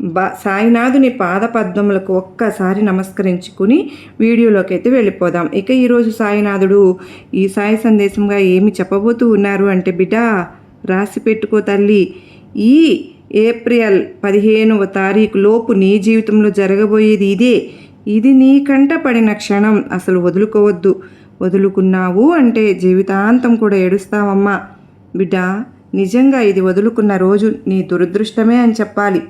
బా సాయినాథుని పాదపద్మములకు ఒక్కసారి నమస్కరించుకుని వీడియోలోకి అయితే వెళ్ళిపోదాం. ఇక ఈరోజు సాయినాథుడు ఈ సాయి సందేశంగా ఏమి చెప్పబోతూ ఉన్నారు అంటే బిడ్డ రాసి పెట్టుకో తల్లి. ఈ ఏప్రిల్ పదిహేనవ తారీఖు లోపు నీ జీవితంలో జరగబోయేది ఇదే. ఇది నీ కంట పడిన క్షణం. అసలు వదులుకోవద్దు. వదులుకున్నావు అంటే జీవితాంతం కూడా ఏడుస్తావమ్మా. బిడ్డ నిజంగా ఇది వదులుకున్న రోజు నీ దురదృష్టమే అని చెప్పాలి.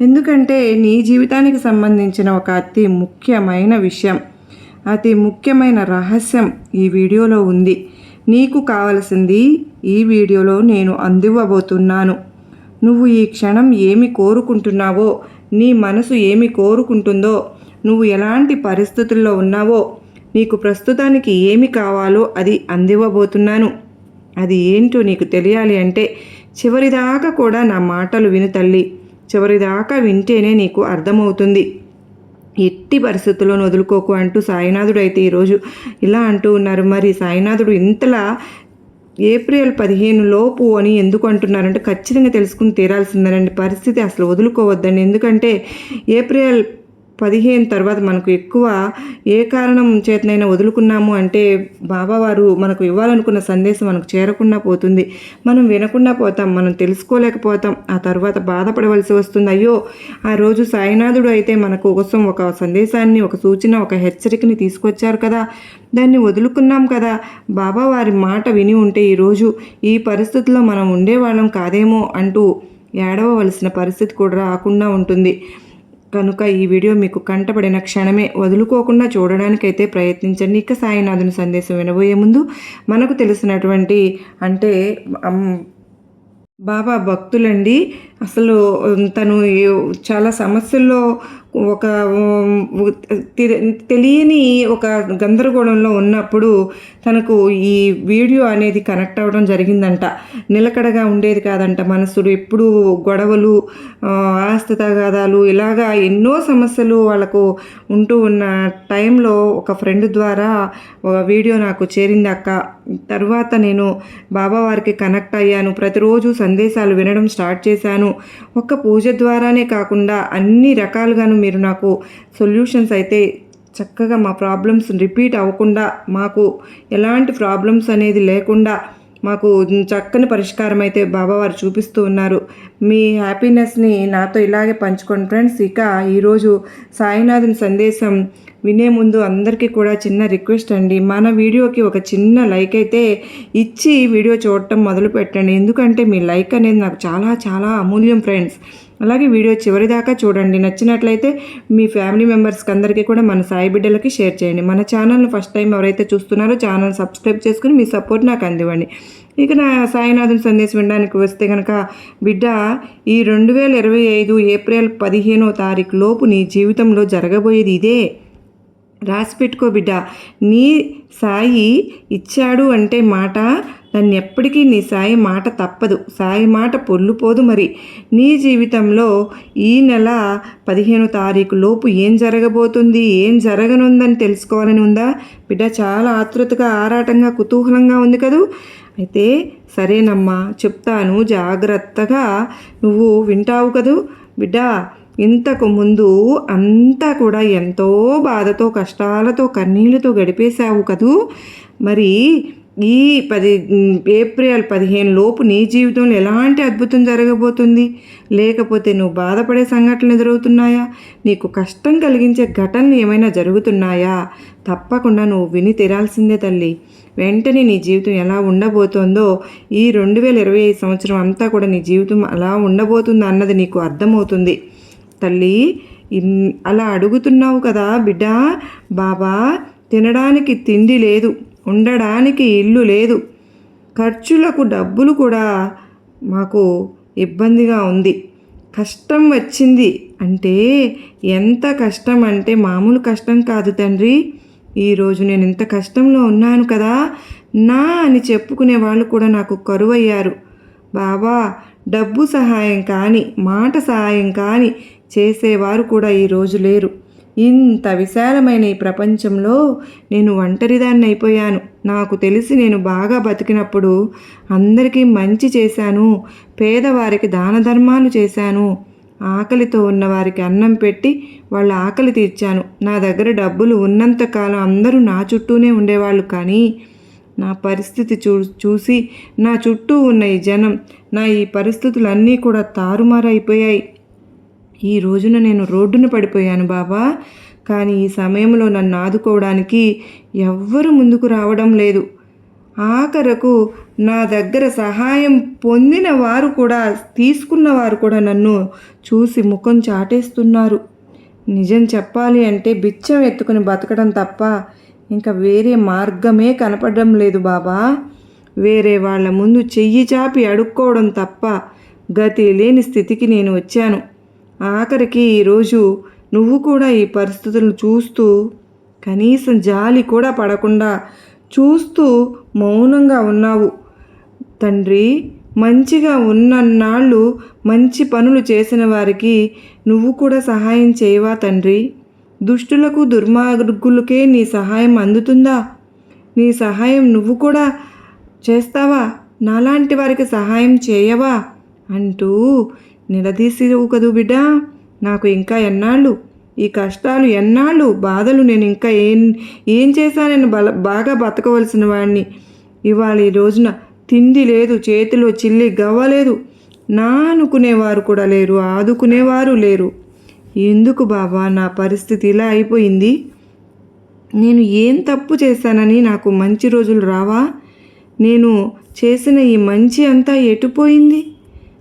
ఎందుకంటే నీ జీవితానికి సంబంధించిన ఒక అతి ముఖ్యమైన విషయం అతి ముఖ్యమైన రహస్యం ఈ వీడియోలో ఉంది. నీకు కావలసింది ఈ వీడియోలో నేను అందివ్వబోతున్నాను. నువ్వు ఈ క్షణం ఏమి కోరుకుంటున్నావో నీ మనసు ఏమి కోరుకుంటుందో నువ్వు ఎలాంటి పరిస్థితుల్లో ఉన్నావో నీకు ప్రస్తుతానికి ఏమి కావాలో అది అందివ్వబోతున్నాను. అది ఏంటో నీకు తెలియాలి అంటే చివరిదాకా కూడా నా మాటలు విను తల్లి. చివరిదాకా వింటేనే నీకు అర్థమవుతుంది. ఎట్టి పరిస్థితుల్లోనూ వదులుకోకు అంటూ సాయినాథుడు అయితే ఈరోజు ఇలా అంటూ ఉన్నారు. మరి సాయినాథుడు ఇంతలా ఏప్రిల్ పదిహేను లోపు అని ఎందుకు అంటున్నారంటే ఖచ్చితంగా తెలుసుకుని తీరాల్సిందేనండి. పరిస్థితి అసలు వదులుకోవద్దండి. ఎందుకంటే ఏప్రిల్ పదిహేను తర్వాత మనకు ఎక్కువ ఏ కారణం చేతనైనా వదులుకున్నాము అంటే బాబావారు మనకు ఇవ్వాలనుకున్న సందేశం మనకు చేరకుండా పోతుంది. మనం వినకుండా పోతాం మనం తెలుసుకోలేకపోతాం. ఆ తర్వాత బాధపడవలసి వస్తుంది. అయ్యో ఆ రోజు సాయినాథుడు అయితే మనకు కోసం ఒక సందేశాన్ని ఒక సూచన ఒక హెచ్చరికని తీసుకొచ్చారు కదా. దాన్ని వదులుకున్నాం కదా. బాబా వారి మాట విని ఉంటే ఈరోజు ఈ పరిస్థితుల్లో మనం ఉండేవాళ్ళం కాదేమో అంటూ ఏడవవలసిన పరిస్థితి కూడా రాకుండా ఉంటుంది. కనుక ఈ వీడియో మీకు కంటపడిన క్షణమే వదులుకోకుండా చూడడానికైతే ప్రయత్నించండి. ఇక సాయినాథుని సందేశం వినబోయే ముందు మనకు తెలిసినటువంటి అంటే బాబా భక్తులండి అసలు తను చాలా సమస్యల్లో ఒక తెలియని ఒక గందరగోళంలో ఉన్నప్పుడు తనకు ఈ వీడియో అనేది కనెక్ట్ అవ్వడం జరిగిందంట. నిలకడగా ఉండేది కాదంట మనసుడు. ఎప్పుడు గొడవలు ఆస్తితగాదాలు ఇలాగా ఎన్నో సమస్యలు వాళ్ళకు ఉంటూ ఉన్న టైంలో ఒక ఫ్రెండ్ ద్వారా ఒక వీడియో నాకు చేరింది అక్క. తర్వాత నేను బాబా వారికి కనెక్ట్ అయ్యాను. ప్రతిరోజు సందేశాలు వినడం స్టార్ట్ చేశాను. ఒక్క పూజ ద్వారానే కాకుండా అన్ని రకాలుగాను మీరు నాకు సొల్యూషన్స్ అయితే చక్కగా మా ప్రాబ్లమ్స్ రిపీట్ అవ్వకుండా మాకు ఎలాంటి ప్రాబ్లమ్స్ అనేది లేకుండా మాకు చక్కని పరిష్కారం అయితే బాబావారు చూపిస్తూ ఉన్నారు. మీ హ్యాపీనెస్ని నాతో ఇలాగే పంచుకోండి ఫ్రెండ్స్. ఇక ఈరోజు సాయినాథుని సందేశం వినే ముందు అందరికీ కూడా చిన్న రిక్వెస్ట్ అండి. మన వీడియోకి ఒక చిన్న లైక్ అయితే ఇచ్చి వీడియో చూడటం మొదలు పెట్టండి. ఎందుకంటే మీ లైక్ అనేది నాకు చాలా చాలా అమూల్యం ఫ్రెండ్స్. అలాగే వీడియో చివరి దాకా చూడండి. నచ్చినట్లయితే మీ ఫ్యామిలీ మెంబర్స్కి అందరికీ కూడా మన సాయి బిడ్డలకి షేర్ చేయండి. మన ఛానల్ని ఫస్ట్ టైం ఎవరైతే చూస్తున్నారో ఛానల్ సబ్స్క్రైబ్ చేసుకుని మీ సపోర్ట్ నాకు అందివ్వండి. ఇక నా సాయినాథుని సందేశం వినడానికి వస్తే కనుక బిడ్డ ఈ రెండు వేల ఇరవై ఐదు ఏప్రిల్ పదిహేనో తారీఖు లోపు నీ జీవితంలో జరగబోయేది ఇదే. రాసి పెట్టుకో బిడ్డ. నీ సాయి ఇచ్చాడు అంటే మాట దాన్ని ఎప్పటికీ నీ సాయి మాట తప్పదు. సాయి మాట పొల్లుపోదు మరి. నీ జీవితంలో ఈ నెల పదిహేను తారీఖు లోపు ఏం జరగబోతుంది? ఏం జరగనుందని తెలుసుకోవాలని ఉందా? బిడ్డ చాలా ఆతృతగా ఆరాటంగా కుతూహలంగా ఉంది కదూ? అయితే సరేనమ్మా చెప్తాను జాగ్రత్తగా. నువ్వు వింటావు కదూ? బిడ్డ ఇంతకు ముందు అంతా కూడా ఎంతో బాధతో కష్టాలతో కన్నీళ్ళతో గడిపేశావు కదూ? మరి ఈ పది ఏప్రిల్ పదిహేను లోపు నీ జీవితంలో ఎలాంటి అద్భుతం జరగబోతుంది? లేకపోతే నువ్వు బాధపడే సంఘటనలు ఎదురవుతున్నాయా? నీకు కష్టం కలిగించే ఘటనలు ఏమైనా జరుగుతున్నాయా? తప్పకుండా నువ్వు విని తీరాల్సిందే తల్లి. వెంటనే నీ జీవితం ఎలా ఉండబోతోందో ఈ రెండు వేల ఇరవై ఐదు సంవత్సరం అంతా కూడా నీ జీవితం అలా ఉండబోతుంది అన్నది నీకు అర్థమవుతుంది. తల్లి అలా అడుగుతున్నావు కదా బిడ్డ బాబా తినడానికి తిండి లేదు ఉండడానికి ఇల్లు లేదు. ఖర్చులకు డబ్బులు కూడా మాకు ఇబ్బందిగా ఉంది. కష్టం వచ్చింది అంటే ఎంత కష్టం అంటే మామూలు కష్టం కాదు తండ్రి. ఈరోజు నేను ఇంత కష్టంలో ఉన్నాను కదా నా అని చెప్పుకునే వాళ్ళు కూడా నాకు కరువయ్యారు. బాబా డబ్బు సహాయం కానీ మాట సహాయం కానీ చేసేవారు కూడా ఈరోజు లేరు. ఇంత విశాలమైన ఈ ప్రపంచంలో నేను ఒంటరిదాన్ని అయిపోయాను. నాకు తెలిసి నేను బాగా బతికినప్పుడు అందరికీ మంచి చేశాను. పేదవారికి దాన ధర్మాలు చేశాను. ఆకలితో ఉన్నవారికి అన్నం పెట్టి వాళ్ళ ఆకలి తీర్చాను. నా దగ్గర డబ్బులు ఉన్నంతకాలం అందరూ నా చుట్టూనే ఉండేవాళ్ళు కానీ నా పరిస్థితి చూ చూసి నా చుట్టూ ఉన్న ఈ జనం నా ఈ పరిస్థితులన్నీ కూడా తారుమారైపోయాయి. ఈ రోజున నేను రోడ్డున పడిపోయాను బాబా. కానీ ఈ సమయంలో నన్ను ఆదుకోవడానికి ఎవ్వరు ముందుకు రావడం లేదు. ఆఖరకు నా దగ్గర సహాయం పొందిన వారు కూడా తీసుకున్న వారు కూడా నన్ను చూసి ముఖం చాటేస్తున్నారు. నిజం చెప్పాలి అంటే బిచ్చం ఎత్తుకుని బతకడం తప్ప ఇంకా వేరే మార్గమే కనపడడం లేదు బాబా. వేరే వాళ్ళ ముందు చెయ్యి చాపి అడుక్కోవడం తప్ప గతి లేని స్థితికి నేను వచ్చాను. ఆఖరికి ఈరోజు నువ్వు కూడా ఈ పరిస్థితులను చూస్తూ కనీసం జాలి కూడా పడకుండా చూస్తూ మౌనంగా ఉన్నావు. తండ్రి మంచిగా ఉన్నన్నాళ్ళు మంచి పనులు చేసిన వారికి నువ్వు కూడా సహాయం చేయవా తండ్రి? దుష్టులకు దుర్మార్గులకే నీ సహాయం అందుతుందా? నీ సహాయం నువ్వు కూడా చేస్తావా? నాలాంటి వారికి సహాయం చేయవా? అంటూ నిలదీసివు కదూ బిడ్డ. నాకు ఇంకా ఎన్నాళ్ళు? ఈ కష్టాలు ఎన్నాళ్ళు? బాధలు నేను ఇంకా ఏం ఏం చేశానని బల బాగా బతకవలసిన వాడిని ఇవాళ ఈ రోజున తిండి లేదు చేతిలో చిల్లి గవ్వలేదు నా అనుకునేవారు కూడా లేరు ఆదుకునేవారు లేరు. ఎందుకు బాబా నా పరిస్థితి ఇలా అయిపోయింది. నేను ఏం తప్పు చేశానని నాకు మంచి రోజులు రావా? నేను చేసిన ఈ మంచి అంతా ఎటుపోయింది?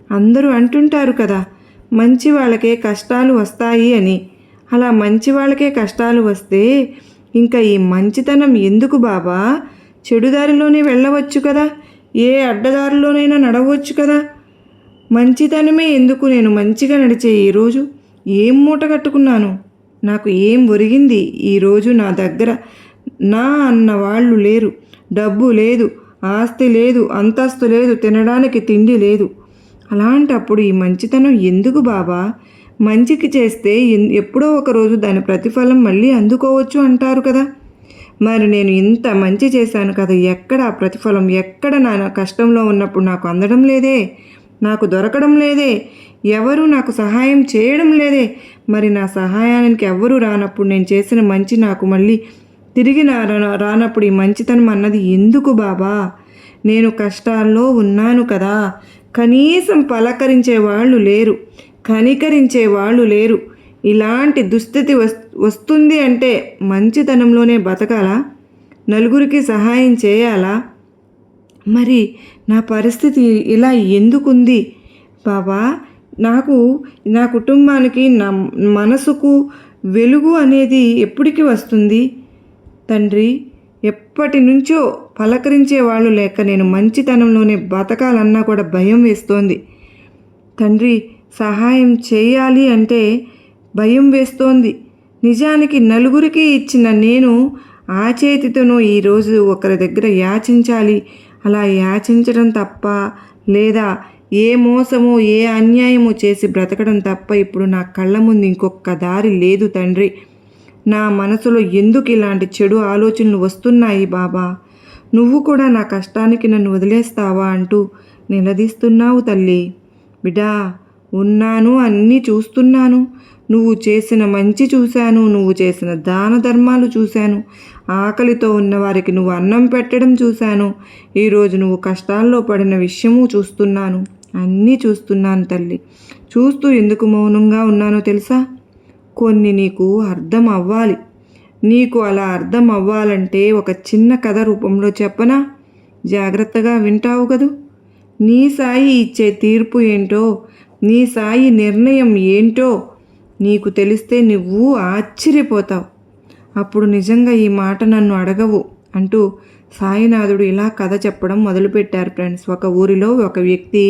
అందరూ అంటుంటారు కదా మంచి వాళ్ళకే కష్టాలు వస్తాయి అని. అలా మంచి వాళ్ళకే కష్టాలు వస్తే ఇంకా ఈ మంచితనం ఎందుకు బాబా? చెడుదారిలోనే వెళ్ళవచ్చు కదా ఏ అడ్డదారిలోనైనా నడవచ్చు కదా. మంచితనమే ఎందుకు నేను మంచిగా నడిచే ఈరోజు ఏం మూట కట్టుకున్నాను? నాకు ఏం ఒరిగింది ఈరోజు నా దగ్గర? నా అన్న వాళ్ళు లేరు డబ్బు లేదు ఆస్తి లేదు అంతస్తు లేదు తినడానికి తిండి లేదు. అలాంటప్పుడు ఈ మంచితనం ఎందుకు బాబా? మంచికి చేస్తే ఎన్- ఎప్పుడో ఒకరోజు దాని ప్రతిఫలం మళ్ళీ అందుకోవచ్చు అంటారు కదా. మరి నేను ఇంత మంచి చేశాను కదా ఎక్కడ ఆ ప్రతిఫలం? ఎక్కడ నా కష్టంలో ఉన్నప్పుడు నాకు అందడం లేదే? నాకు దొరకడం లేదే? ఎవరు నాకు సహాయం చేయడం లేదే? మరి నా సహాయానికి ఎవరు రానప్పుడు నేను చేసిన మంచి నాకు మళ్ళీ తిరిగి నా రానప్పుడు ఈ మంచితనం అన్నది ఎందుకు బాబా? నేను కష్టాల్లో ఉన్నాను కదా. కనీసం పలకరించే వాళ్ళు లేరు కనికరించే వాళ్ళు లేరు. ఇలాంటి దుస్థితి వస్ వస్తుంది అంటే మంచితనంలోనే బతకాలా? నలుగురికి సహాయం చేయాలా? మరి నా పరిస్థితి ఇలా ఎందుకుంది? బాబా నాకు నా కుటుంబానికి నా మనసుకు వెలుగు అనేది ఎప్పటికీ వస్తుంది? తండ్రి ఎప్పటి నుంచో పలకరించే వాళ్ళు లేక నేను మంచితనంలోనే బతకాలన్నా కూడా భయం వేస్తోంది. తండ్రి సహాయం చేయాలి అంటే భయం వేస్తోంది. నిజానికి నలుగురికి ఇచ్చిన నేను ఆ చేతితోనూ ఈరోజు ఒకరి దగ్గర యాచించాలి. అలా యాచించడం తప్ప లేదా ఏ మోసము ఏ అన్యాయము చేసి బ్రతకడం తప్ప ఇప్పుడు నా కళ్ళ ముందు ఇంకొక దారి లేదు తండ్రి. నా మనసులో ఎందుకు ఇలాంటి చెడు ఆలోచనలు వస్తున్నాయి బాబా? నువ్వు కూడా నా కష్టానికి నన్ను వదిలేస్తావా అంటూ నిలదీస్తున్నావు తల్లి. బిడా ఉన్నాను అన్నీ చూస్తున్నాను. నువ్వు చేసిన మంచి చూశాను నువ్వు చేసిన దాన ధర్మాలు చూశాను. ఆకలితో ఉన్నవారికి నువ్వు అన్నం పెట్టడం చూశాను. ఈరోజు నువ్వు కష్టాల్లో పడిన విషయము చూస్తున్నాను. అన్నీ చూస్తున్నాను తల్లి. చూస్తూ ఎందుకు మౌనంగా ఉన్నానో తెలుసా? కొన్ని నీకు అర్థం అవ్వాలి నీకు అలా అర్థం అవ్వాలంటే ఒక చిన్న కథ రూపంలో చెప్పనా? జాగ్రత్తగా వింటావు కదూ. నీ సాయి ఇచ్చే తీర్పు ఏంటో నీ సాయి నిర్ణయం ఏంటో నీకు తెలిస్తే నువ్వు ఆశ్చర్యపోతావు. అప్పుడు నిజంగా ఈ మాట నన్ను అడగవు అంటూ సాయినాథుడు ఇలా కథ చెప్పడం మొదలుపెట్టారు ఫ్రెండ్స్. ఒక ఊరిలో ఒక వ్యక్తి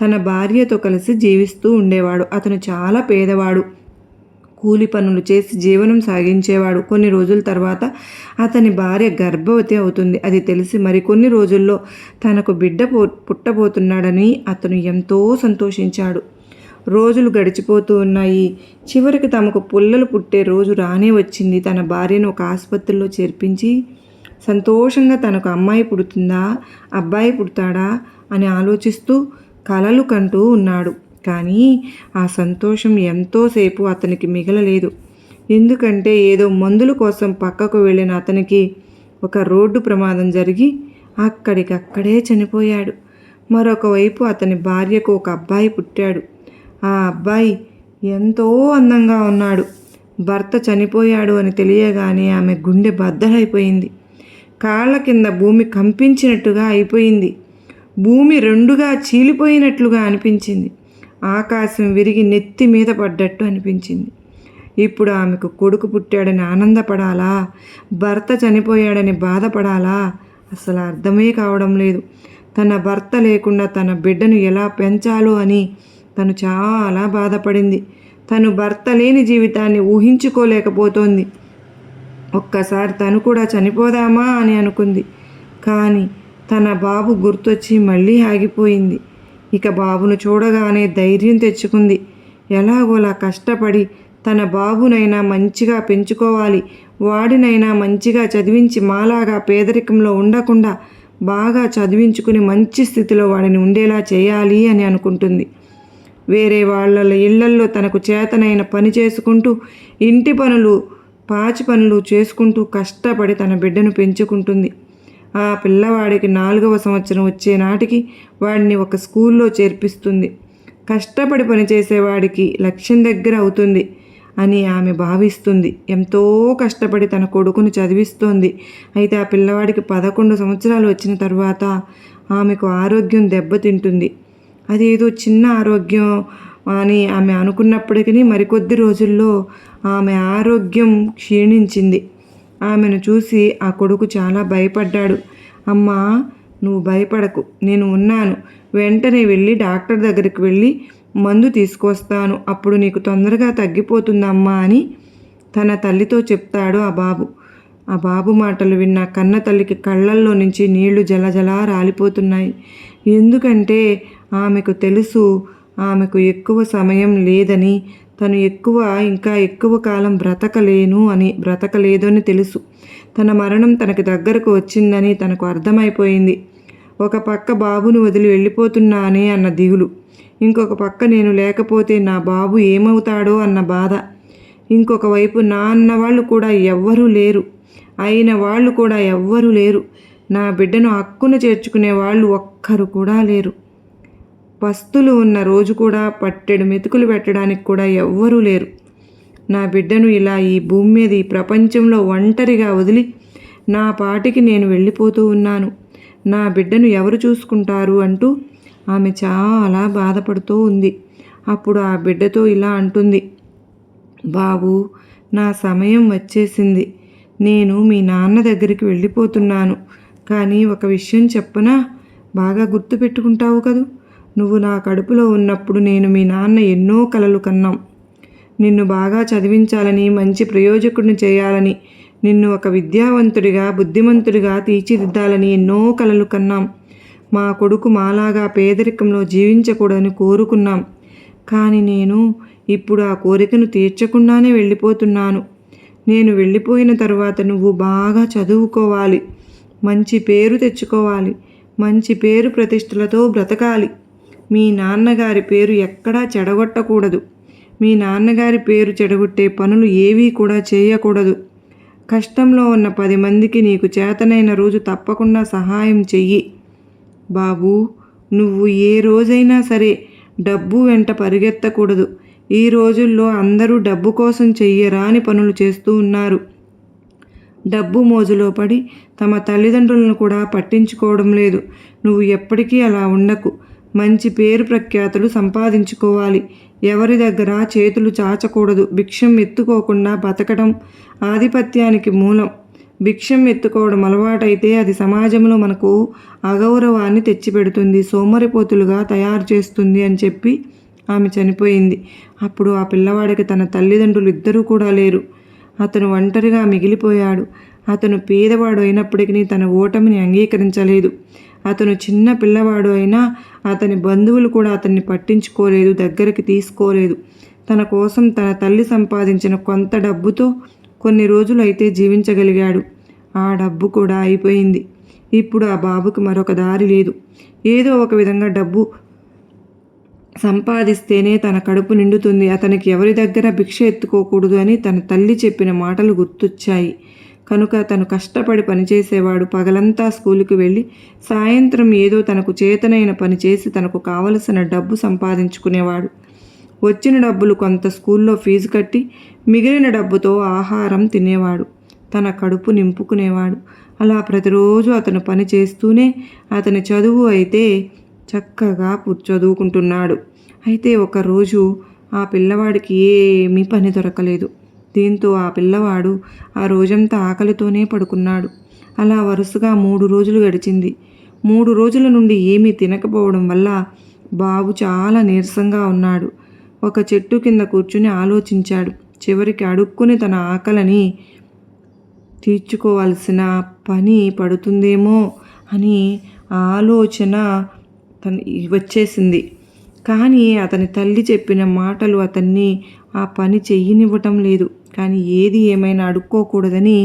తన భార్యతో కలిసి జీవిస్తూ ఉండేవాడు. అతను చాలా పేదవాడు. కూలి పనులు చేసి జీవనం సాగించేవాడు. కొన్ని రోజుల తర్వాత అతని భార్య గర్భవతి అవుతుంది. అది తెలిసి మరికొన్ని రోజుల్లో తనకు బిడ్డ పో పుట్టబోతున్నాడని అతను ఎంతో సంతోషించాడు. రోజులు గడిచిపోతూ ఉన్నాయి. చివరికి తమకు పుల్లలు పుట్టే రోజు రానే వచ్చింది. తన భార్యను ఒక ఆసుపత్రిలో చేర్పించి సంతోషంగా తనకు అమ్మాయి పుడుతుందా అబ్బాయి పుడతాడా అని ఆలోచిస్తూ కలలు కంటూ ఉన్నాడు. కానీ ఆ సంతోషం ఎంతోసేపు అతనికి మిగలలేదు. ఎందుకంటే ఏదో మందుల కోసం పక్కకు వెళ్ళిన అతనికి ఒక రోడ్డు ప్రమాదం జరిగి అక్కడికక్కడే చనిపోయాడు. మరొక వైపు అతని భార్యకు ఒక అబ్బాయి పుట్టాడు. ఆ అబ్బాయి ఎంతో అందంగా ఉన్నాడు. భర్త చనిపోయాడు అని తెలియగానే ఆమె గుండె బద్దలైపోయింది. కాళ్ళ కింద భూమి కంపించినట్టుగా అయిపోయింది. భూమి రెండుగా చీలిపోయినట్లుగా అనిపించింది. ఆకాశం విరిగి నెత్తి మీద పడ్డట్టు అనిపించింది. ఇప్పుడు ఆమెకు కొడుకు పుట్టాడని ఆనందపడాలా? భర్త చనిపోయాడని బాధపడాలా? అసలు అర్థమే కావడం లేదు. తన భర్త లేకుండా తన బిడ్డను ఎలా పెంచాలో అని తను చాలా బాధపడింది. తను భర్త లేని జీవితాన్ని ఊహించుకోలేకపోతోంది. ఒక్కసారి తను కూడా చనిపోదామా అని అనుకుంది. కానీ తన బాబు గుర్తొచ్చి మళ్ళీ ఆగిపోయింది. ఇక బాబును చూడగానే ధైర్యం తెచ్చుకుంది. ఎలాగోలా కష్టపడి తన బాబునైనా మంచిగా పెంచుకోవాలి. వాడినైనా మంచిగా చదివించి మాలాగా పేదరికంలో ఉండకుండా బాగా చదివించుకుని మంచి స్థితిలో వాడిని ఉండేలా చేయాలి అని అనుకుంటుంది. వేరే వాళ్ళ ఇళ్ళల్లో తనకు చేతనైన పని చేసుకుంటూ ఇంటి పనులు పాచి పనులు చేసుకుంటూ కష్టపడి తన బిడ్డను పెంచుకుంటుంది. ఆ పిల్లవాడికి నాలుగవ సంవత్సరం వచ్చే నాటికి వాడిని ఒక స్కూల్లో చేర్పిస్తుంది. కష్టపడి పనిచేసేవాడికి లక్ష్యం దగ్గర అవుతుంది అని ఆమె భావిస్తుంది. ఎంతో కష్టపడి తన కొడుకును చదివిస్తోంది. అయితే ఆ పిల్లవాడికి పదకొండు సంవత్సరాలు వచ్చిన తర్వాత ఆమెకు ఆరోగ్యం దెబ్బతింటుంది. అదేదో చిన్న ఆరోగ్యం అని ఆమె అనుకున్నప్పటికీ మరికొద్ది రోజుల్లో ఆమె ఆరోగ్యం క్షీణించింది. ఆమెను చూసి ఆ కొడుకు చాలా భయపడ్డాడు. అమ్మా నువ్వు భయపడకు. నేను ఉన్నాను. వెంటనే వెళ్ళి డాక్టర్ దగ్గరికి వెళ్ళి మందు తీసుకొస్తాను. అప్పుడు నీకు తొందరగా తగ్గిపోతుందమ్మా అని తన తల్లితో చెప్తాడు ఆ బాబు. ఆ బాబు మాటలు విన్న కన్న తల్లికి కళ్ళల్లో నుంచి నీళ్ళు జలజలా రాలిపోతున్నాయి. ఎందుకంటే ఆమెకు తెలుసు ఆమెకు ఎక్కువ సమయం లేదని తను ఎక్కువ ఇంకా ఎక్కువ కాలం బ్రతకలేను అని బ్రతకలేదు అని తెలుసు. తన మరణం తనకి దగ్గరకు వచ్చిందని తనకు అర్థమైపోయింది. ఒక పక్క బాబును వదిలి వెళ్ళిపోతున్నానే అన్న దిగులు. ఇంకొక పక్క నేను లేకపోతే నా బాబు ఏమవుతాడో అన్న బాధ. ఇంకొక వైపు నా అన్న వాళ్ళు కూడా ఎవ్వరూ లేరు. అయిన వాళ్ళు కూడా ఎవ్వరూ లేరు. నా బిడ్డను హక్కున చేర్చుకునే వాళ్ళు ఒక్కరు కూడా లేరు. పస్తులు ఉన్న రోజు కూడా పట్టెడు మెతుకులు పెట్టడానికి కూడా ఎవ్వరూ లేరు. నా బిడ్డను ఇలా ఈ భూమి మీద ఈ ప్రపంచంలో ఒంటరిగా వదిలి నా పాటికి నేను వెళ్ళిపోతూ ఉన్నాను. నా బిడ్డను ఎవరు చూసుకుంటారు అంటూ ఆమె చాలా బాధపడుతూ ఉంది. అప్పుడు ఆ బిడ్డతో ఇలా అంటుంది. బాబు నా సమయం వచ్చేసింది. నేను మీ నాన్న దగ్గరికి వెళ్ళిపోతున్నాను. కానీ ఒక విషయం చెప్పనా? బాగా గుర్తుపెట్టుకుంటావు కదూ? నువ్వు నా కడుపులో ఉన్నప్పుడు నేను మీ నాన్న ఎన్నో కలలు కన్నాం. నిన్ను బాగా చదివించాలని మంచి ప్రయోజకుడిని చేయాలని నిన్ను ఒక విద్యావంతుడిగా బుద్ధిమంతుడిగా తీర్చిదిద్దాలని ఎన్నో కలలు కన్నాం. మా కొడుకు మాలాగా పేదరికంలో జీవించకూడదని కోరుకున్నాం. కానీ నేను ఇప్పుడు ఆ కోరికను తీర్చకుండానే వెళ్ళిపోతున్నాను. నేను వెళ్ళిపోయిన తర్వాత నువ్వు బాగా చదువుకోవాలి. మంచి పేరు తెచ్చుకోవాలి. మంచి పేరు ప్రతిష్టలతో బ్రతకాలి. మీ నాన్నగారి పేరు ఎక్కడా చెడగొట్టకూడదు. మీ నాన్నగారి పేరు చెడగొట్టే పనులు ఏవీ కూడా చేయకూడదు. కష్టంలో ఉన్న పది మందికి నీకు చేతనైన రోజు తప్పకుండా సహాయం చెయ్యి. బాబు నువ్వు ఏ రోజైనా సరే డబ్బు వెంట పరిగెత్తకూడదు. ఈ రోజుల్లో అందరూ డబ్బు కోసం చెయ్యరాని పనులు చేస్తూ ఉన్నారు. డబ్బు మోజులో పడి తమ తల్లిదండ్రులను కూడా పట్టించుకోవడం లేదు. నువ్వు ఎప్పటికీ అలా ఉండకు. మంచి పేరు ప్రఖ్యాతులు సంపాదించుకోవాలి. ఎవరి దగ్గర చేతులు చాచకూడదు. భిక్షం ఎత్తుకోకుండా బతకడం ఆధిపత్యానికి మూలం. భిక్షం ఎత్తుకోవడం అలవాటైతే అది సమాజంలో మనకు అగౌరవాన్ని తెచ్చిపెడుతుంది. సోమరిపోతులుగా తయారు చేస్తుంది అని చెప్పి ఆమె చనిపోయింది. అప్పుడు ఆ పిల్లవాడికి తన తల్లిదండ్రులు ఇద్దరూ కూడా లేరు. అతను ఒంటరిగా మిగిలిపోయాడు. అతను పేదవాడు అయినప్పటికీ తన ఓటమిని అంగీకరించలేదు. అతను చిన్న పిల్లవాడు అయినా అతని బంధువులు కూడా అతన్ని పట్టించుకోలేదు దగ్గరికి తీసుకోలేదు. తన కోసం తన తల్లి సంపాదించిన కొంత డబ్బుతో కొన్ని రోజులు అయితే జీవించగలిగాడు. ఆ డబ్బు కూడా అయిపోయింది. ఇప్పుడు ఆ బాబుకి మరొక దారి లేదు. ఏదో ఒక విధంగా డబ్బు సంపాదిస్తేనే తన కడుపు నిండుతుంది. అతనికి ఎవరి దగ్గర భిక్ష ఎత్తుకోకూడదు అని తన తల్లి చెప్పిన మాటలు గుర్తొచ్చాయి. కనుక తను కష్టపడి పనిచేసేవాడు పగలంతా స్కూలుకు వెళ్ళి సాయంత్రం ఏదో తనకు చేతనైన పని చేసి తనకు కావలసిన డబ్బు సంపాదించుకునేవాడు. వచ్చిన డబ్బులు కొంత స్కూల్లో ఫీజు కట్టి మిగిలిన డబ్బుతో ఆహారం తినేవాడు. తన కడుపు నింపుకునేవాడు. అలా ప్రతిరోజు అతను పని చేస్తూనే అతని చదువు అయితే చక్కగా చదువుకుంటున్నాడు. అయితే ఒకరోజు ఆ పిల్లవాడికి ఏమీ పని దొరకలేదు. దీంతో ఆ పిల్లవాడు ఆ రోజంతా ఆకలితోనే పడుకున్నాడు. అలా వరుసగా మూడు రోజులు గడిచింది. మూడు రోజుల నుండి ఏమీ తినకపోవడం వల్ల బాబు చాలా నీరసంగా ఉన్నాడు. ఒక చెట్టు కింద కూర్చుని ఆలోచించాడు. చివరికి అడుక్కుని తన ఆకలిని తీర్చుకోవాల్సిన పని పడుతుందేమో అని ఆలోచన తన వచ్చేసింది. కానీ అతని తల్లి చెప్పిన మాటలు అతన్ని ఆ పని చెయ్యనివ్వటం లేదు. కానీ ఏది ఏమైనా అడుక్కోకూడదని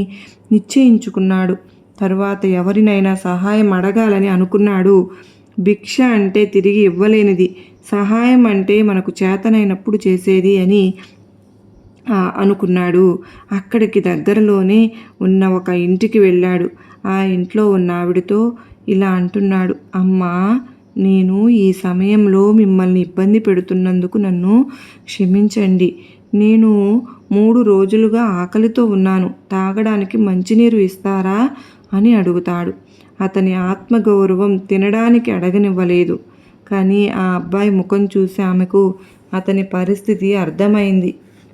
నిశ్చయించుకున్నాడు. తరువాత ఎవరినైనా సహాయం అడగాలని అనుకున్నాడు. భిక్ష అంటే తిరిగి ఇవ్వలేనిది. సహాయం అంటే మనకు చేతనైనప్పుడు చేసేది అని అనుకున్నాడు. అక్కడికి దగ్గరలోనే ఉన్న ఒక ఇంటికి వెళ్ళాడు. ఆ ఇంట్లో ఉన్న ఆవిడతో ఇలా అంటున్నాడు. అమ్మా నేను ఈ సమయంలో మిమ్మల్ని ఇబ్బంది పెడుతున్నందుకు నన్ను క్షమించండి. నేను మూడు రోజులుగా ఆకలితో ఉన్నాను. తాగడానికి మంచినీరు ఇస్తారా? అని అడుగుతాడు. అతని ఆత్మగౌరవం తినడానికి అడగనివ్వలేదు. కానీ ఆ అబ్బాయి ముఖం చూసి ఆమెకు అతని పరిస్థితి అర్థమైంది.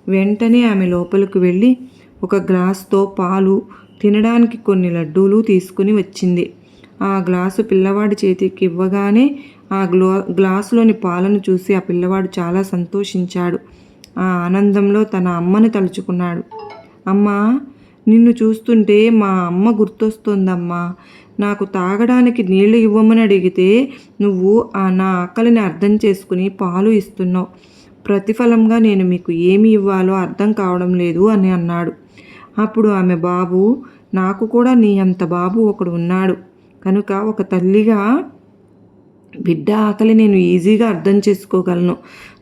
వెంటనే ఆమె లోపలికి వెళ్ళి ఒక గ్లాస్తో పాలు తినడానికి కొన్ని లడ్డూలు తీసుకుని వచ్చింది. ఆ గ్లాసు పిల్లవాడి చేతికి ఇవ్వగానే ఆ గ్లో గ్లాసులోని పాలను చూసి ఆ పిల్లవాడు చాలా సంతోషించాడు. ఆ ఆనందంలో తన అమ్మను తలుచుకున్నాడు. అమ్మా నిన్ను చూస్తుంటే మా అమ్మ గుర్తొస్తోందమ్మా. నాకు తాగడానికి నీళ్ళు ఇవ్వమని అడిగితే నువ్వు ఆ నా ఆకలిని అర్థం చేసుకుని పాలు ఇస్తున్నావు. ప్రతిఫలంగా నేను మీకు ఏమి ఇవ్వాలో అర్థం కావడం లేదు అని అన్నాడు. అప్పుడు ఆమె బాబు నాకు కూడా నీ అంత బాబు ఒకడు ఉన్నాడు. కనుక ఒక తల్లిగా బిడ్డ ఆకలి నేను ఈజీగా అర్థం చేసుకోగలను.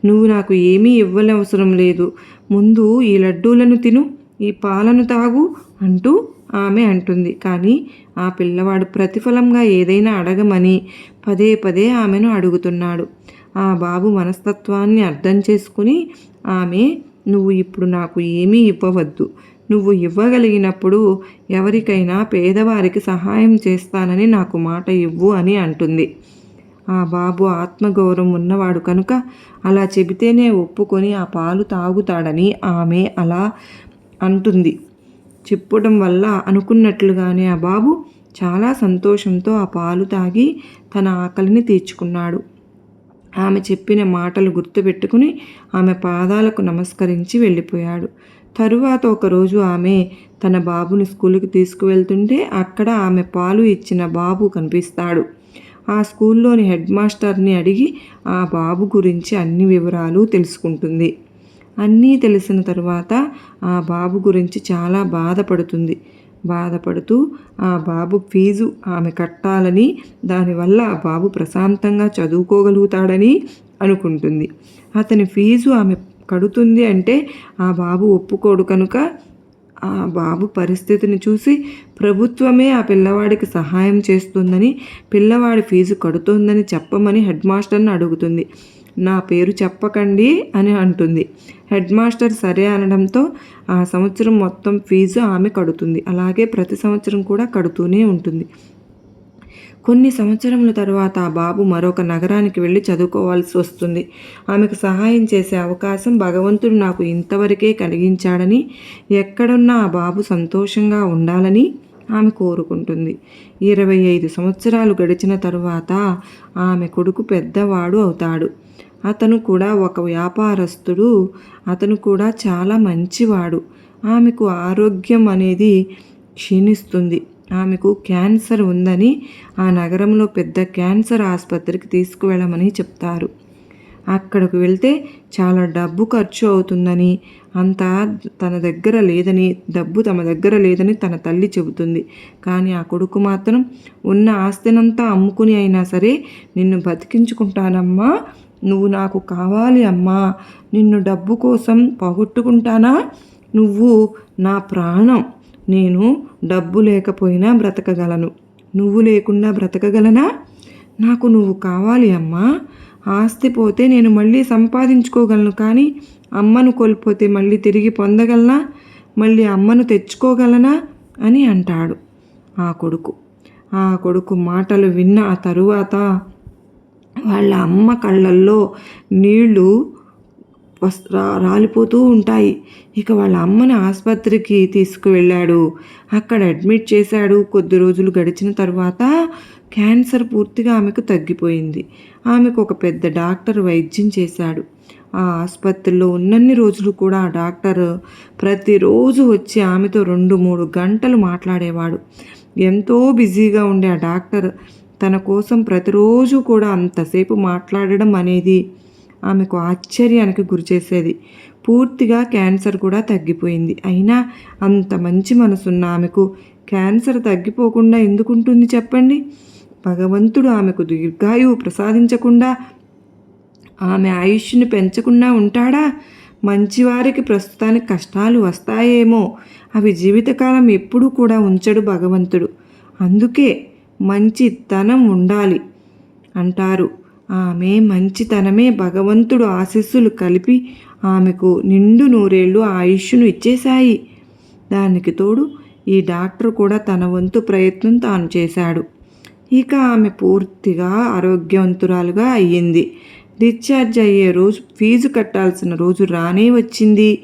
నువ్వు నాకు ఏమీ ఇవ్వనవసరం లేదు. ముందు ఈ లడ్డూలను తిను ఈ పాలను తాగు అంటూ ఆమె అంటుంది. కానీ ఆ పిల్లవాడు ప్రతిఫలంగా ఏదైనా అడగమని పదే పదే ఆమెను అడుగుతున్నాడు. ఆ బాబు మనస్తత్వాన్ని అర్థం చేసుకుని ఆమె నువ్వు ఇప్పుడు నాకు ఏమీ ఇవ్వవద్దు. నువ్వు ఇవ్వగలిగినప్పుడు ఎవరికైనా పేదవారికి సహాయం చేస్తానని నాకు మాట ఇవ్వు అని అంటుంది. ఆ బాబు ఆత్మగౌరవం ఉన్నవాడు కనుక అలా చెబితేనే ఒప్పుకొని ఆ పాలు తాగుతాడని ఆమె అలా అంటుంది. చెప్పడం వల్ల అనుకున్నట్లుగానే ఆ బాబు చాలా సంతోషంతో ఆ పాలు తాగి తన ఆకలిని తీర్చుకున్నాడు. ఆమె చెప్పిన మాటలు గుర్తుపెట్టుకుని ఆమె పాదాలకు నమస్కరించి వెళ్ళిపోయాడు. తరువాత ఒకరోజు ఆమె తన బాబుని స్కూల్కి తీసుకువెళ్తుంటే అక్కడ ఆమె పాలు ఇచ్చిన బాబు కనిపిస్తాడు. ఆ స్కూల్లోని హెడ్ మాస్టర్ని అడిగి ఆ బాబు గురించి అన్ని వివరాలు తెలుసుకుంటుంది. అన్నీ తెలిసిన తర్వాత ఆ బాబు గురించి చాలా బాధపడుతుంది. బాధపడుతూ ఆ బాబు ఫీజు ఆమె కట్టాలని దానివల్ల ఆ బాబు ప్రశాంతంగా చదువుకోగలుగుతాడని అనుకుంటుంది. అతని ఫీజు ఆమె కడుతుంది అంటే ఆ బాబు ఒప్పుకోడు కనుక ఆ బాబు పరిస్థితిని చూసి ప్రభుత్వమే ఆ పిల్లవాడికి సహాయం చేస్తుందని పిల్లవాడి ఫీజు కడుతోందని చెప్పమని హెడ్ మాస్టర్ని అడుగుతుంది. నా పేరు చెప్పకండి అని అంటుంది. హెడ్ మాస్టర్ సరే అనడంతో ఆ సంవత్సరం మొత్తం ఫీజు ఆమె కడుతుంది. అలాగే ప్రతి సంవత్సరం కూడా కడుతూనే ఉంటుంది. కొన్ని సంవత్సరముల తర్వాత ఆ బాబు మరొక నగరానికి వెళ్ళి చదువుకోవాల్సి వస్తుంది. ఆమెకు సహాయం చేసే అవకాశం భగవంతుడు నాకు ఇంతవరకే కలిగించాడని ఎక్కడున్నా ఆ బాబు సంతోషంగా ఉండాలని ఆమె కోరుకుంటుంది. ఇరవై ఐదు సంవత్సరాలు గడిచిన తరువాత ఆమె కొడుకు పెద్దవాడు అవుతాడు. అతను కూడా ఒక వ్యాపారస్తుడు అతను కూడా చాలా మంచివాడు. ఆమెకు ఆరోగ్యం అనేది క్షీణిస్తుంది. ఆమెకు క్యాన్సర్ ఉందని ఆ నగరంలో పెద్ద క్యాన్సర్ ఆసుపత్రికి తీసుకువెళ్ళమని చెప్తారు. అక్కడికి వెళ్తే చాలా డబ్బు ఖర్చు అవుతుందని అంత తన దగ్గర లేదని డబ్బు తమ దగ్గర లేదని తన తల్లి చెబుతుంది. కానీ ఆ కొడుకు మాత్రం ఉన్న ఆస్తినంతా అమ్ముకుని అయినా సరే నిన్ను బతికించుకుంటానమ్మా నువ్వు నాకు కావాలి అమ్మా నిన్ను డబ్బు కోసం పోగొట్టుకుంటానా నువ్వు నా ప్రాణం. నేను డబ్బు లేకపోయినా బ్రతకగలను. నువ్వు లేకుండా బ్రతకగలనా? నాకు నువ్వు కావాలి అమ్మా. ఆస్తి పోతే నేను మళ్ళీ సంపాదించుకోగలను కానీ అమ్మను కోల్పోతే మళ్ళీ తిరిగి పొందగలనా? మళ్ళీ అమ్మను తెచ్చుకోగలనా? అని అంటాడు ఆ కొడుకు. ఆ కొడుకు మాటలు విన్న ఆ తరువాత వాళ్ళ అమ్మ కళ్ళల్లో నీళ్ళు రాలిపోతూ ఉంటాయి. ఇక వాళ్ళ అమ్మని ఆసుపత్రికి తీసుకువెళ్ళాడు. అక్కడ అడ్మిట్ చేశాడు. కొద్ది రోజులు గడిచిన తర్వాత క్యాన్సర్ పూర్తిగా ఆమెకు తగ్గిపోయింది. ఆమెకు ఒక పెద్ద డాక్టర్ వైద్యం చేశాడు. ఆ ఆసుపత్రిలో ఉన్నన్ని రోజులు కూడా ఆ డాక్టర్ ప్రతిరోజు వచ్చి ఆమెతో రెండు మూడు గంటలు మాట్లాడేవాడు. ఎంతో బిజీగా ఉండే ఆ డాక్టర్ తన కోసం ప్రతిరోజు కూడా అంతసేపు మాట్లాడడం అనేది ఆమెకు ఆశ్చర్యానికి గురిచేసేది పూర్తిగా క్యాన్సర్ కూడా తగ్గిపోయింది. అయినా అంత మంచి మనసున్న ఆమెకు క్యాన్సర్ తగ్గిపోకుండా ఎందుకుంటుంది చెప్పండి? భగవంతుడు ఆమెకు దీర్ఘాయువు ప్రసాదించకుండా ఆమె ఆయుష్ని పెంచకుండా ఉంటాడా? మంచివారికి ప్రస్తుతానికి కష్టాలు వస్తాయేమో. అవి జీవితకాలం ఎప్పుడూ కూడా ఉంచడు భగవంతుడు. అందుకే మంచితనం ఉండాలి అంటారు. ఆమె మంచితనమే భగవంతుడు ఆశీస్సులు కలిపి ఆమెకు నిండు నూరేళ్ళు ఆయుష్ను ఇచ్చేశాయి. దానికి తోడు ఈ డాక్టర్ కూడా తన వంతు ప్రయత్నం తాను చేశాడు. ఇక ఆమె పూర్తిగా ఆరోగ్యవంతురాలుగా అయ్యింది. డిశ్చార్జ్ అయ్యే రోజు ఫీజు కట్టాల్సిన రోజు రానే వచ్చింది.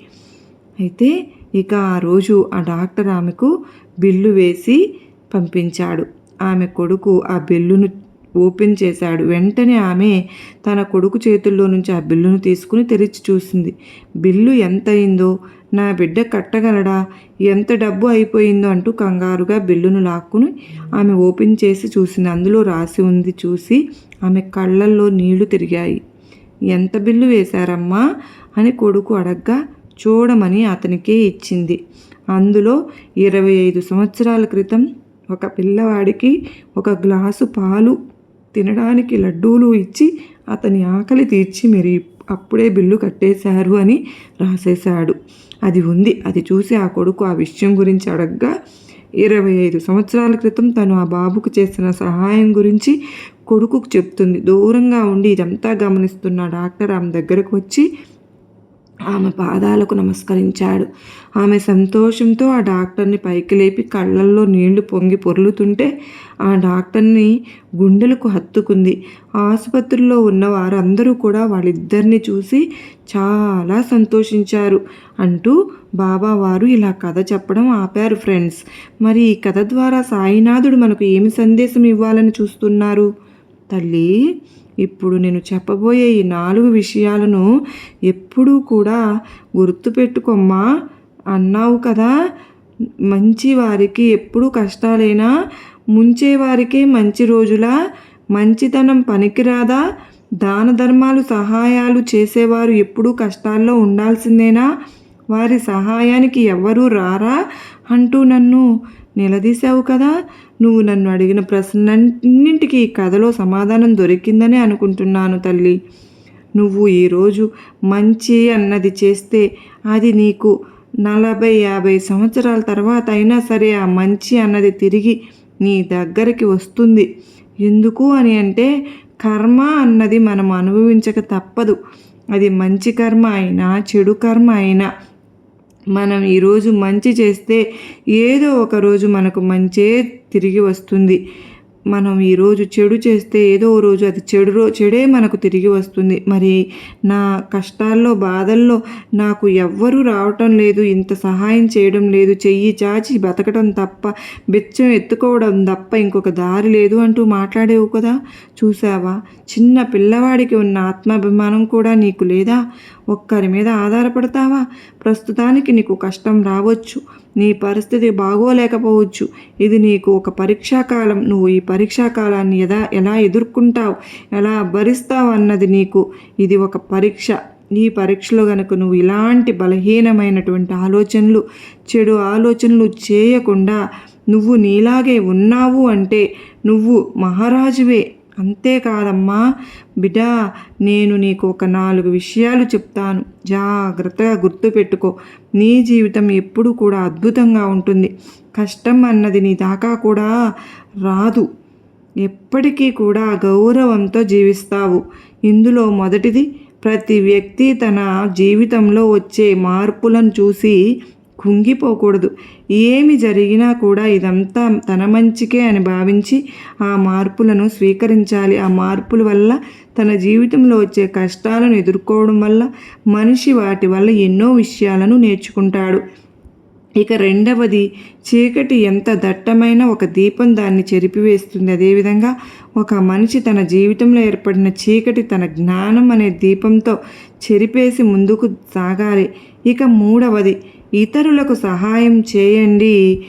అయితే ఇక ఆ రోజు ఆ డాక్టర్ ఆమెకు బిల్లు వేసి పంపించాడు. ఆమె కొడుకు ఆ బిల్లును ఓపెన్ చేశాడు. వెంటనే ఆమె తన కొడుకు చేతుల్లో నుంచి ఆ బిల్లును తీసుకుని తెరిచి చూసింది. బిల్లు ఎంత అయిందో నా బిడ్డ కట్టగలడా? ఎంత డబ్బు అయిపోయిందో? అంటూ కంగారుగా బిల్లును లాక్కుని ఆమె ఓపెన్ చేసి చూసింది. అందులో రాసి ఉంది చూసి ఆమె కళ్ళల్లో నీళ్ళు తిరిగాయి. ఎంత బిల్లు వేశారమ్మా? అని కొడుకు అడగ్గా చూడమని అతనికే ఇచ్చింది. అందులో ఇరవై ఐదు సంవత్సరాల క్రితం ఒక పిల్లవాడికి ఒక గ్లాసు పాలు తినడానికి లడ్డూలు ఇచ్చి అతని ఆకలి తీర్చి మీరు అప్పుడే బిల్లు కట్టేశారు అని రాసేశాడు. అది ఉంది. అది చూసి ఆ కొడుకు ఆ విషయం గురించి అడగ్గా ఇరవై ఐదు సంవత్సరాల క్రితం తను ఆ బాబుకు చేసిన సహాయం గురించి కొడుకుకు చెప్తుంది. దూరంగా ఉండి ఇదంతా గమనిస్తున్న డాక్టర్ ఆమె దగ్గరకు వచ్చి ఆమె పాదాలకు నమస్కరించాడు. ఆమె సంతోషంతో ఆ డాక్టర్ని పైకి లేపి కళ్ళల్లో నీళ్ళు పొంగి పొర్లుతుంటే ఆ డాక్టర్ని గుండెలకు హత్తుకుంది. ఆసుపత్రిలో ఉన్న వారందరూ కూడా వాళ్ళిద్దరిని చూసి చాలా సంతోషించారు అంటూ బాబా వారు ఇలా కథ చెప్పడం ఆపారు ఫ్రెండ్స్. మరి ఈ కథ ద్వారా సాయినాథుడు మనకు ఏమి సందేశం ఇవ్వాలని చూస్తున్నారు? తల్లి! ఇప్పుడు నేను చెప్పబోయే ఈ నాలుగు విషయాలను ఎప్పుడూ కూడా గుర్తుపెట్టుకోమ్మా. అన్నావు కదా మంచి వారికి ఎప్పుడూ కష్టాలైనా? ముంచేవారికే మంచి రోజులా? మంచితనం పనికిరాదా? దాన ధర్మాలు సహాయాలు చేసేవారు ఎప్పుడూ కష్టాల్లో ఉండాల్సిందేనా? వారి సహాయానికి ఎవ్వరూ రారా? అంటూ నన్ను నిలదీశావు కదా? నువ్వు నన్ను అడిగిన ప్రశ్నన్నింటికి ఈ కథలో సమాధానం దొరికిందనే అనుకుంటున్నాను తల్లి. నువ్వు ఈరోజు మంచి అన్నది చేస్తే అది నీకు నలభై యాభై సంవత్సరాల తర్వాత అయినా సరే ఆ మంచి అన్నది తిరిగి నీ దగ్గరికి వస్తుంది. ఎందుకు అని అంటే కర్మ అన్నది మనం అనుభవించక తప్పదు. అది మంచి కర్మ అయినా చెడు కర్మ అయినా మనం ఈరోజు మంచి చేస్తే ఏదో ఒక రోజు మనకు మంచే తిరిగి వస్తుంది. మనం ఈరోజు చెడు చేస్తే ఏదో ఓ రోజు అది చెడు రో చెడే మనకు తిరిగి వస్తుంది. మరి నా కష్టాల్లో బాధల్లో నాకు ఎవ్వరూ రావటం లేదు ఇంత సహాయం చేయడం లేదు చెయ్యి చాచి బతకడం తప్ప బిచ్చం ఎత్తుకోవడం తప్ప ఇంకొక దారి లేదు అంటూ మాట్లాడేవు కదా? చూసావా చిన్న పిల్లవాడికి ఉన్న ఆత్మాభిమానం కూడా నీకు లేదా? ఒక్కరి మీద ఆధారపడతావా? ప్రస్తుతానికి నీకు కష్టం రావచ్చు. నీ పరిస్థితి బాగోలేకపోవచ్చు. ఇది నీకు ఒక పరీక్షాకాలం. నువ్వు ఈ పరీక్షాకాలాన్ని ఎలా ఎలా ఎదుర్కొంటావు? ఎలా భరిస్తావు అన్నది నీకు ఇది ఒక పరీక్ష. ఈ పరీక్షలో గనుక నువ్వు ఇలాంటి బలహీనమైనటువంటి ఆలోచనలు చెడు ఆలోచనలు చేయకుండా నువ్వు నీలాగే ఉన్నావు అంటే నువ్వు మహారాజువే. అంతేకాదమ్మా. బిడ్డా నేను నీకు ఒక నాలుగు విషయాలు చెప్తాను. జాగ్రత్తగా గుర్తుపెట్టుకో నీ జీవితం ఎప్పుడు కూడా అద్భుతంగా ఉంటుంది. కష్టం అన్నది నీ దాకా కూడా రాదు. ఎప్పటికీ కూడా గౌరవంతో జీవిస్తావు. ఇందులో మొదటిది ప్రతి వ్యక్తి తన జీవితంలో వచ్చే మార్పులను చూసి కుంగిపోకూడదు. ఏమి జరిగినా కూడా ఇదంతా తన మంచికే అని భావించి ఆ మార్పులను స్వీకరించాలి. ఆ మార్పుల వల్ల తన జీవితంలో వచ్చే కష్టాలను ఎదుర్కోవడం వల్ల మనిషి వాటి వల్ల ఎన్నో విషయాలను నేర్చుకుంటాడు. ఇక రెండవది చీకటి ఎంత దట్టమైన ఒక దీపం దాన్ని చెరిపివేస్తుంది. అదేవిధంగా ఒక మనిషి తన జీవితంలో ఏర్పడిన చీకటి తన జ్ఞానం అనే దీపంతో చెరిపేసి ముందుకు సాగాలి. ఇక మూడవది ఇతరులకు సహాయం చేయండి.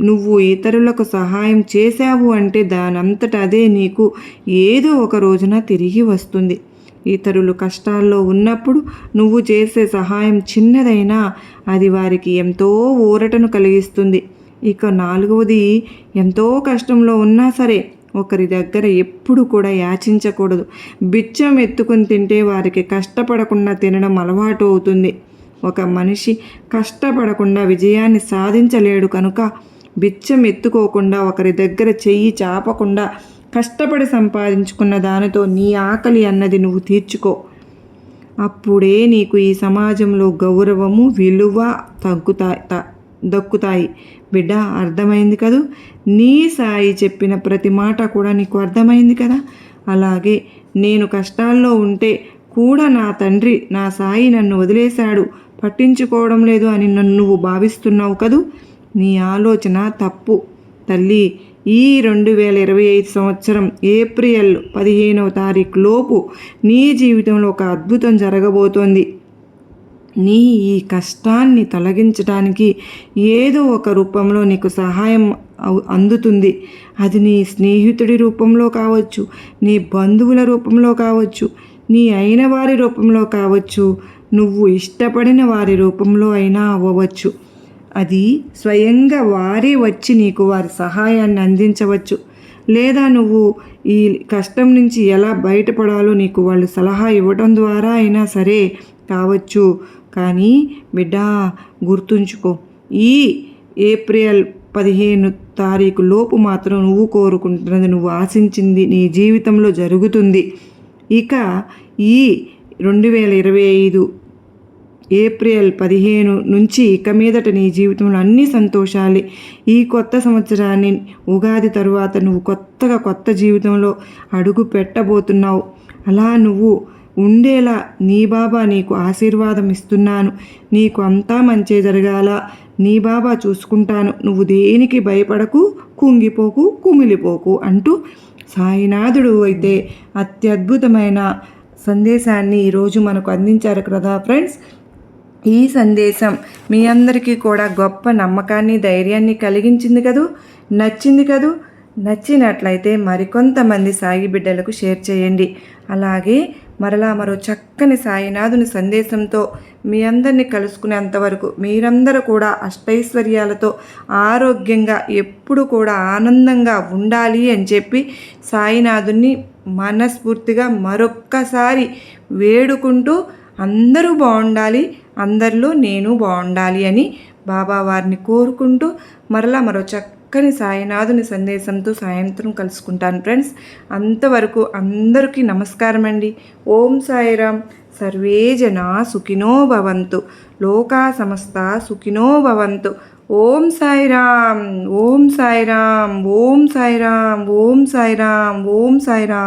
నువ్వు ఇతరులకు సహాయం చేశావు అంటే దానంతట అదే నీకు ఏదో ఒక రోజున తిరిగి వస్తుంది. ఇతరులు కష్టాల్లో ఉన్నప్పుడు నువ్వు చేసే సహాయం చిన్నదైనా అది వారికి ఎంతో ఊరటను కలిగిస్తుంది. ఇక నాలుగవది ఎంతో కష్టంలో ఉన్నా సరే ఒకరి దగ్గర ఎప్పుడు కూడా యాచించకూడదు. బిచ్చం ఎత్తుకుని తింటే వారికి కష్టపడకుండా తినడం అలవాటు అవుతుంది ఒక మనిషి కష్టపడకుండా విజయాన్ని సాధించలేడు కనుక బిచ్చం ఎత్తుకోకుండా ఒకరి దగ్గర చెయ్యి చాపకుండా కష్టపడి సంపాదించుకున్న దానితో నీ ఆకలి అన్నది నువ్వు తీర్చుకో. అప్పుడే నీకు ఈ సమాజంలో గౌరవము విలువ తగ్గుతాయి దక్కుతాయి. బిడ్డ అర్థమైంది కదూ? నీ సాయి చెప్పిన ప్రతి మాట కూడా నీకు అర్థమైంది కదా? అలాగే నేను కష్టాల్లో ఉంటే కూడా నా తండ్రి నా సాయి నన్ను వదిలేశాడు. పట్టించుకోవడం లేదు అని నన్ను నువ్వు భావిస్తున్నావు కదూ? నీ ఆలోచన తప్పు. తల్లి ఈ రెండు వేల ఇరవై ఐదు సంవత్సరం ఏప్రిల్ పదిహేనవ తారీఖు లోపు నీ జీవితంలో ఒక అద్భుతం జరగబోతోంది. నీ ఈ కష్టాన్ని తొలగించడానికి ఏదో ఒక రూపంలో నీకు సహాయం అందుతుంది. అది నీ స్నేహితుడి రూపంలో కావచ్చు నీ బంధువుల రూపంలో కావచ్చు నీ అయిన వారి రూపంలో కావచ్చు. నువ్వు ఇష్టపడిన వారి రూపంలో అయినా అవ్వవచ్చు. అది స్వయంగా వారే వచ్చి నీకు వారి సహాయాన్ని అందించవచ్చు. లేదా నువ్వు ఈ కష్టం నుంచి ఎలా బయటపడాలో నీకు వాళ్ళు సలహా ఇవ్వడం ద్వారా అయినా సరే కావచ్చు. కానీ బిడ్డ గుర్తుంచుకో ఈ ఏప్రిల్ పదిహేను తారీఖు లోపు మాత్రం నువ్వు కోరుకుంటున్నది నువ్వు ఆశించింది నీ జీవితంలో జరుగుతుంది. ఇక ఈ రెండు వేల ఇరవై ఐదు ఏప్రిల్ పదిహేను నుంచి ఇక మీదట నీ జీవితంలో అన్ని సంతోషాలే. ఈ కొత్త సంవత్సరాన్ని ఉగాది తరువాత నువ్వు కొత్తగా కొత్త జీవితంలో అడుగు పెట్టబోతున్నావు. అలా నువ్వు ఉండేలా నీ బాబా నీకు ఆశీర్వాదం ఇస్తున్నాను. నీకు అంతా మంచి జరగాల. నీ బాబా చూసుకుంటాను. నువ్వు దేనికి భయపడకు? కుంగిపోకు కుమిలిపోకు అంటూ సాయినాథుడు అయితే అత్యద్భుతమైన సందేశాన్ని ఈరోజు మనకు అందించారు కదా ఫ్రెండ్స్. ఈ సందేశం మీ అందరికీ కూడా గొప్ప నమ్మకాన్ని ధైర్యాన్ని కలిగించింది కదూ? నచ్చింది కదూ? నచ్చినట్లయితే మరికొంతమంది సాయి బిడ్డలకు షేర్ చేయండి. అలాగే మరలా మరో చక్కని సాయినాథుని సందేశంతో మీ అందరినీ కలుసుకునేంతవరకు మీరందరూ కూడా అష్టైశ్వర్యాలతో ఆరోగ్యంగా ఎప్పుడు కూడా ఆనందంగా ఉండాలి అని చెప్పి సాయినాథుని మనస్ఫూర్తిగా మరొక్కసారి వేడుకుంటూ అందరూ బాగుండాలి. అందరిలో నేను బాగుండాలి అని బాబా వారిని కోరుకుంటూ మరలా మరో చక్కని సాయినాథుని సందేశంతో సాయంత్రం కలుసుకుంటాను ఫ్రెండ్స్. అంతవరకు అందరికీ నమస్కారం అండి. ఓం సాయిరామ్. సర్వే జనా సుఖినో భవంతు. లోకా సమస్త సుఖినో భవంతు. ఓం సాయిరామ్. ఓం సాయిరామ్. ఓం సాయిరామ్. ఓం సాయిరామ్. ఓం సాయిరామ్.